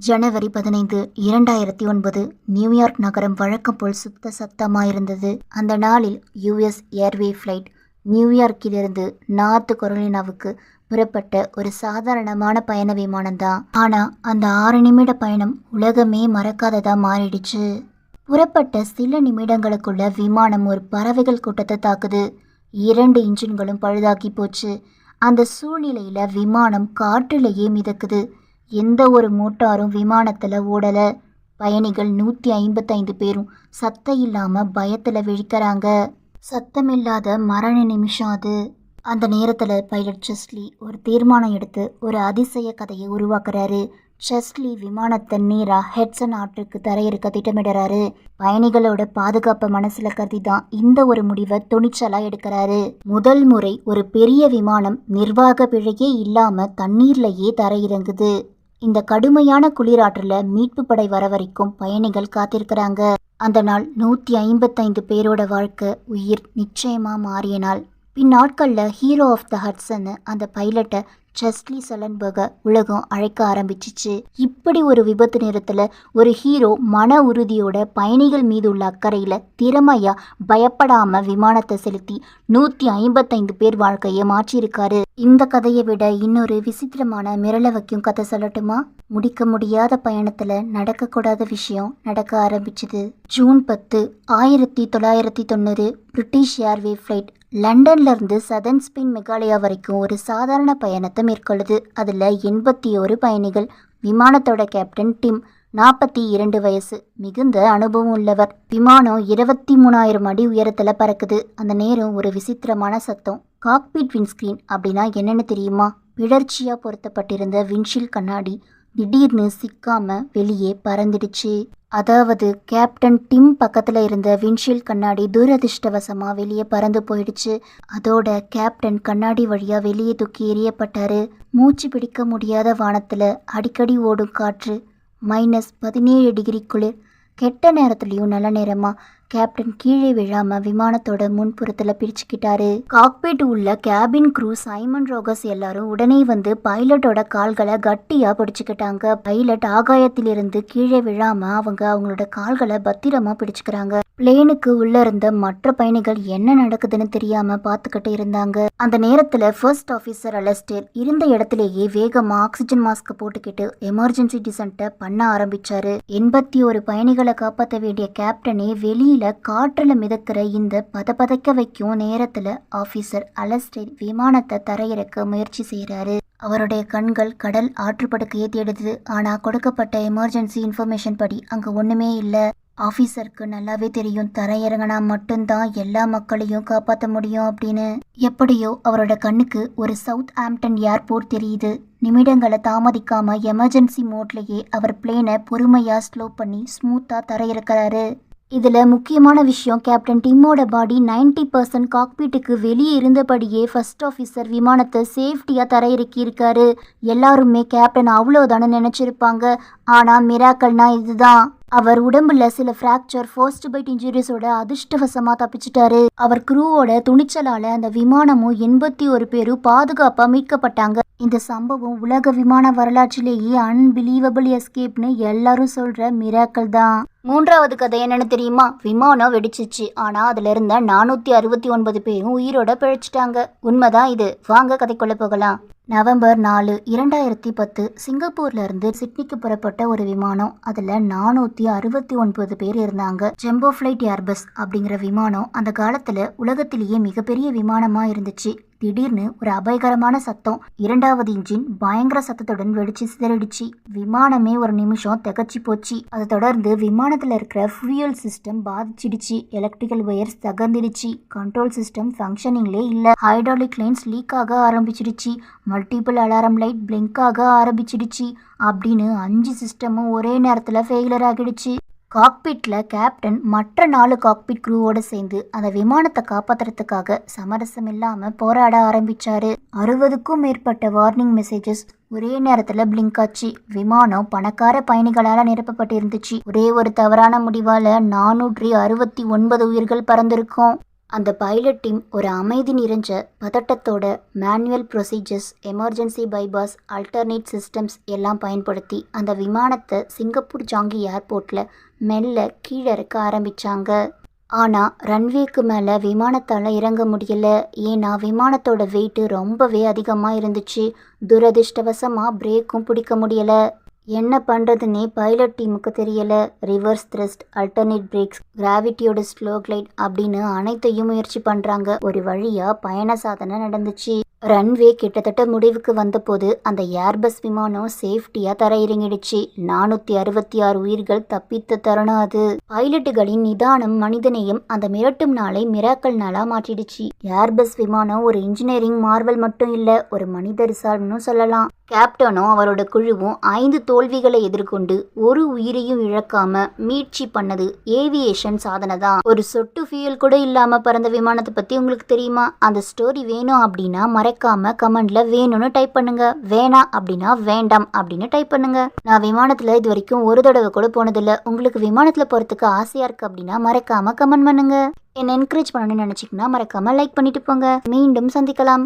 ஜனவரி பதினைந்து இரண்டாயிரத்தி ஒன்பது நியூயார்க் நகரம் வழக்கம் போல் சுத்த சத்தமாயிருந்தது. அந்த நாளில் யுஎஸ் ஏர்வே ஃப்ளைட் நியூயார்க்கிலிருந்து நார்த் கொரோலினாவுக்கு புறப்பட்ட ஒரு சாதாரணமான பயண விமானம்தான் ஆனால் அந்த ஆறு நிமிட பயணம் உலகமே மறக்காததா மாறிடுச்சு. புறப்பட்ட சில நிமிடங்களுக்குள்ள விமானம் ஒரு பறவைகள் கூட்டத்தை தாக்குது. இரண்டு இன்ஜின்களும் பழுதாக்கி போச்சு. அந்த சூழ்நிலையில விமானம் காற்றிலேயே மிதக்குது. எந்த ஒரு மோட்டாரும் விமானத்தில் ஓடலை. பயணிகள் நூற்றி ஐம்பத்தைந்து பேரும் சத்தம் இல்லாமல் பயத்தில் விழிக்கிறாங்க. சத்தமில்லாத மரண நிமிஷம் அது. அந்த நேரத்தில் பைலட் செஸ்லி ஒரு தீர்மானம் எடுத்து ஒரு அதிசய கதையை உருவாக்குறாரு. செஸ்லி விமானத்தை நீராக ஹெட்சன் ஆற்றுக்கு தரையிறக்க திட்டமிடுறாரு. பயணிகளோட பாதுகாப்பை மனசில் கருதி தான் இந்த ஒரு முடிவை துணிச்சலாக எடுக்கிறாரு. முதல் முறை ஒரு பெரிய விமானம் நிர்வாக பிழையே இல்லாமல் தண்ணீர்லையே தரையிறங்குது. இந்த கடுமையான குளிராற்றுல மீட்பு படை வர வரைக்கும் பயணிகள் காத்திருக்கிறாங்க. அந்த நாள் நூற்றி ஐம்பத்தைந்து பேரோட வாழ்க்கை உயிர் நிச்சயமா மாறிய நாள். பின்னாட்களில் ஹீரோ ஆஃப் த ஹட்சன்னு அந்த பைலட்டை செஸ்லி சலன்பர்க உலகம் அழைக்க ஆரம்பிச்சிச்சு. இப்படி ஒரு விபத்து நேரத்தில் ஒரு ஹீரோ மன உறுதியோட பயணிகள் மீது உள்ள அக்கறையில் திறமையா பயப்படாம விமானத்தை செலுத்தி நூற்றி ஐம்பத்தைந்து பேர் வாழ்க்கையை மாற்றியிருக்காரு. இந்த கதையை விட இன்னொரு விசித்திரமான மிரள வைக்கும் கதை சொல்லட்டுமா? முடிக்க முடியாத பயணத்தில் நடக்கக்கூடாத விஷயம் நடக்க ஆரம்பிச்சது. ஜூன் பத்து ஆயிரத்தி தொள்ளாயிரத்தி தொண்ணூறு பிரிட்டிஷ் ஏர்வே ஃப்ளைட் லண்டன்லேருந்து சதன் ஸ்பெயின் மெகாலயா வரைக்கும் ஒரு சாதாரண பயணத்தை மேற்கொள்ளுது. அதில் எண்பத்தி ஒரு பயணிகள். விமானத்தோட கேப்டன் டிம் நாற்பத்தி இரண்டு வயசு. மிகுந்த அனுபவம் உள்ளவர். விமானம் இருபத்தி மூணாயிரம் அடி உயரத்தில் பறக்குது. அந்த நேரம் ஒரு விசித்திரமான சத்தம். காக்பீட் விண்ஸ்கிரீன் அப்படின்னா என்னென்னு தெரியுமா? பிழற்சியாக பொருத்தப்பட்டிருந்த விண்ஷீல் கண்ணாடி. திடீர்னு சிக்காம வெளியே பறந்துடுச்சு. அதாவது கேப்டன் டிம் பக்கத்தில் இருந்த விண்ஷீல் கண்ணாடி துரதிர்ஷ்டவசமாக வெளியே பறந்து போயிடுச்சு. அதோட கேப்டன் கண்ணாடி வழியாக வெளியே தூக்கி எறியப்பட்டாரு. மூச்சு பிடிக்க முடியாத வானத்தில் அடிக்கடி ஓடும் காற்று. மைனஸ் பதினேழு டிகிரி குளிர். கெட்ட நேரத்துலையும் நல்ல நேரமா? கேப்டன் கீழே விழாம விமானத்தோட முன்புறத்துல பிரிச்சுக்கிட்டாரு. காக்பேட் உள்ள கேபின் க்ரூ சைமன் ரோகஸ் எல்லாரும் உடனே வந்து பைலட்டோட கால்களை கட்டியா பிடிச்சுக்கிட்டாங்க. பைலட் ஆகாயத்திலிருந்து கீழே விழாம அவங்க அவங்களோட கால்களை பத்திரமா பிடிச்சுக்கிறாங்க. பிளேனுக்கு உள்ள இருந்த மற்ற பயணிகள் என்ன நடக்குதுன்னு தெரியாம பார்த்துக்கிட்டு இருந்தாங்க. அந்த நேரத்துல ஃபர்ஸ்ட் ஆஃபீஸர் அலஸ்டர் இருந்த இடத்திலேயே வேகமா ஆக்சிஜன் மாஸ்க் போட்டுக்கிட்டு எமர்ஜென்சி டிசன்ட்டை பண்ண ஆரம்பிச்சாரு. எண்பத்தி ஒரு பயணிகளை காப்பாற்ற வேண்டிய கேப்டனே வெளியில காற்றுல மிதக்கிற இந்த பதபதைக்க வைக்கும் நேரத்துல ஆபீசர் அலஸ்டேட் விமானத்தை தரையிறக்க முயற்சி செய்யறாரு அவருடைய கண்கள் கடல் ஆற்றுப்படுக்கையை தேடுது. ஆனா கொடுக்கப்பட்ட எமர்ஜென்சி இன்ஃபர்மேஷன் படி அங்க ஒன்றுமே இல்ல. ஆஃபீஸருக்கு நல்லாவே தெரியும். தரையிறங்கினா மட்டும்தான் எல்லா மக்களையும் காப்பாற்ற முடியும் அப்படின்னு. எப்படியோ அவரோட கண்ணுக்கு ஒரு சவுத் ஆம்டன் ஏர்போர்ட் தெரியுது. நிமிடங்களை தாமதிக்காம எமர்ஜென்சி மோட்லேயே அவர் பிளேனை பொறுமையா ஸ்லோ பண்ணி ஸ்மூத்தா தரையிறக்கிறாரு. இதில் முக்கியமான விஷயம் கேப்டன் டிம்மோட பாடி 90% பர்சன்ட் காக்பீட்டுக்கு வெளியே இருந்தபடியே ஃபர்ஸ்ட் ஆஃபீஸர் விமானத்தை சேஃப்டியாக தரையிறக்கி இருக்காரு எல்லாருமே கேப்டன் அவ்வளோதானு நினச்சிருப்பாங்க. ஆனா மிராக்கல்னா இதுதான். அவர் உடம்புல சில ஃப்ராக்சர் ஃபர்ஸ்ட் பைட் இன்ஜுரிஸோட அதிர்ஷ்டவசமா தப்பிச்சிட்டாரு. அவர் குரூவோட துணிச்சலால அந்த விமானமும் எண்பத்தி ஒரு பேரும் பாதுகாப்பா மீட்கப்பட்டாங்க. இந்த சம்பவம் உலக விமான வரலாற்றிலேயே அன்பிலீவபிள் எஸ்கேப்னு எல்லாரும் சொல்ற மிராக்கள் தான். மூன்றாவது கதை என்னன்னு தெரியுமா? விமானம் வெடிச்சிச்சு. ஆனா அதுல இருந்த நானூத்தி அறுபத்தி ஒன்பது பேரும் உயிரோட பிழைச்சிட்டாங்க. உண்மைதான் இது. வாங்க கதைக்குள்ள போகலாம். நவம்பர் நாலு இரண்டாயிரத்தி பத்து சிங்கப்பூர்லேருந்து சிட்னிக்கு புறப்பட்ட ஒரு விமானம். அதில் நானூற்றி அறுபத்தி ஒன்பது பேர் இருந்தாங்க. ஜெம்போ ஃப்ளைட் ஏர்பஸ் அப்படிங்கிற விமானம் அந்த காலத்தில் உலகத்திலேயே மிகப்பெரிய விமானமாக இருந்துச்சு. திடீர்னு ஒரு அபாயகரமான சத்தம். இரண்டாவது இன்ஜின் பயங்கர சத்தத்துடன் வெடிச்சு சிதறிடுச்சு. விமானமே ஒரு நிமிஷம் திகச்சு போச்சு. அதை தொடர்ந்து விமானத்துல இருக்கிற ஃபியூயல் சிஸ்டம் பாதிச்சிடுச்சு. எலக்ட்ரிக்கல் ஒயர்ஸ் தகர்ந்துடுச்சு. கண்ட்ரோல் சிஸ்டம் ஃபங்க்ஷனிங்லே இல்ல. ஹைட்ராலிக் லைன்ஸ் லீக் ஆக ஆரம்பிச்சிடுச்சு. மல்டிபிள் அலாரம் லைட் பிளிங்க் ஆக ஆரம்பிச்சிடுச்சு. அப்படின்னு அஞ்சு சிஸ்டமும் ஒரே நேரத்துல ஃபெயிலர் ஆகிடுச்சு. காக்பிட்டில் கேப்டன் மற்ற நாலு காக்பிட் குரூவோட சேர்ந்து அந்த விமானத்தை காப்பாற்றுறதுக்காக சமரசம் இல்லாமல் போராட ஆரம்பித்தார் அறுபதுக்கும் மேற்பட்ட வார்னிங் மெசேஜஸ் ஒரே நேரத்தில் பிளிங்க் ஆச்சு. விமானம் பணக்கார பயணிகளால் நிரப்பப்பட்டிருந்துச்சு. ஒரே ஒரு தவறான முடிவால் நானூற்றி அறுபத்தி ஒன்பது உயிர்கள் பறந்திருக்கும். அந்த பைலட் டீம் ஒரு அமைதி நிறைஞ்ச பதட்டத்தோட manual procedures emergency bypass alternate systems எல்லாம் பயன்படுத்தி அந்த விமானத்தை சிங்கப்பூர் ஜாங்கி ஏர்போர்ட்டில் மெல்ல கீழே இறக்க ஆரம்பிச்சாங்க. ஆனால் ரன்வேக்கு மேலே விமானத்தால் இறங்க முடியல. ஏன்னா விமானத்தோட வெயிட்டு ரொம்பவே அதிகமாக இருந்துச்சு. துரதிர்ஷ்டவசமாக பிரேக்கும் பிடிக்க முடியலை. என்ன பண்ணுறதுன்னே பைலட் டீமுக்கு தெரியலை. ரிவர்ஸ் த்ரெஸ்ட் அல்டர்னேட் பிரேக்ஸ் கிராவிட்டியோட ஸ்லோ கிளைட் அப்படின்னு அனைத்தையும் முயற்சி பண்ணுறாங்க ஒரு வழியாக பயண சாதனை நடந்துச்சு. ரன்வே கிட்டத்தட்ட முடிவுக்கு வந்தபோது அந்த ஏர்பஸ் விமானம் சேஃப்டியாக இறங்கிடுச்சு நானூற்றி அறுபத்தி ஆறு உயிர்கள் தப்பித்த தருணம் அது. பைலட்டுகளின் நிதானம் மனிதனையும் அந்த மிரட்டும் நாளை மிராக்கல் நாளா மாற்றிடுச்சு. ஏர்பஸ் விமானம் ஒரு இன்ஜினியரிங் மார்வல் மட்டும் இல்லை ஒரு மனித ரிசால்வ்னு சொல்லலாம். கேப்டனும் அவரோட குழுவும் ஐந்து தோல்விகளை எதிர்கொண்டு ஒரு உயிரையும் இழக்காம மீட்சி பண்ணது ஏவியேஷன் சாதனை தான். ஒரு சொட்டு ஃபியூல் கூட இல்லாம பறந்த விமானத்தை பத்தி உங்களுக்கு தெரியுமா? அந்த ஸ்டோரி வேணும் அப்படின்னா மறைக்காம கமெண்ட்ல வேணும்னு டைப் பண்ணுங்க. வேணாம் அப்படின்னா வேண்டாம் அப்படின்னு டைப் பண்ணுங்க. நான் விமானத்துல இது வரைக்கும் ஒரு தடவை கூட போனதில்ல. உங்களுக்கு விமானத்துல போறதுக்கு ஆசையா இருக்கு அப்படின்னா மறைக்காம கமெண்ட் பண்ணுங்க. என்ன என்கரேஜ் பண்ணணும்னு நினைச்சிங்கன்னா மறக்காம லைக் பண்ணிட்டு போங்க. மீண்டும் சந்திக்கலாம்.